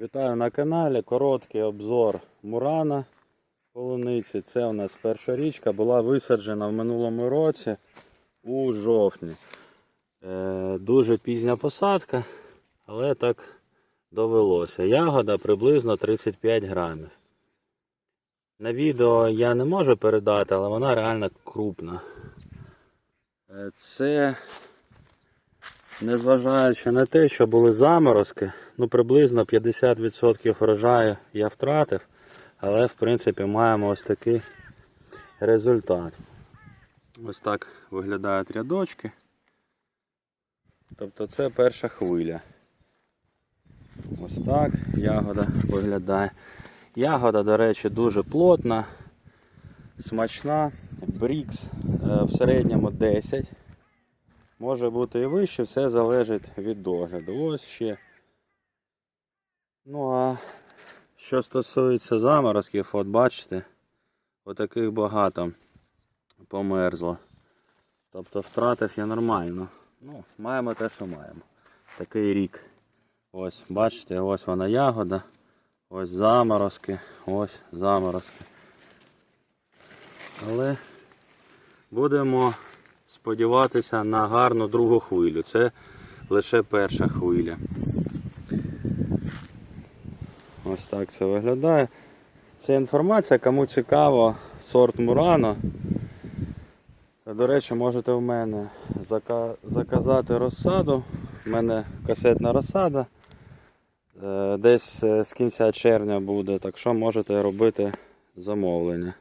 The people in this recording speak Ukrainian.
Вітаю на каналі. Короткий обзор Мурана полуниці. Це у нас перша річка, була висаджена в минулому році у жовтні. Е, дуже пізня посадка, але так довелося. Ягода приблизно 35 грамів. На відео я не можу передати, але вона реально крупна. Е, Це Незважаючи на те, що були заморозки, ну приблизно 50% врожаю я втратив, але в принципі маємо ось такий результат. Ось так виглядають рядочки. Тобто це перша хвиля. Ось так ягода виглядає. Ягода, до речі, дуже плотна, смачна. Брікс е, в середньому 10. Може бути і вище, все залежить від догляду. Ось ще. Ну а що стосується заморозків, от бачите, отаких багато померзло. Тобто втратив я нормально. Ну, маємо те, що маємо. Такий рік. Ось, бачите, ось вона ягода. Ось заморозки, ось заморозки. Але будемо сподіватися на гарну другу хвилю. Це лише перша хвиля. Ось так це виглядає. Це інформація, кому цікаво, сорт Мурано. До речі, можете в мене заказати розсаду. У мене касетна розсада. Е, Десь е, з кінця червня буде, так що можете робити замовлення.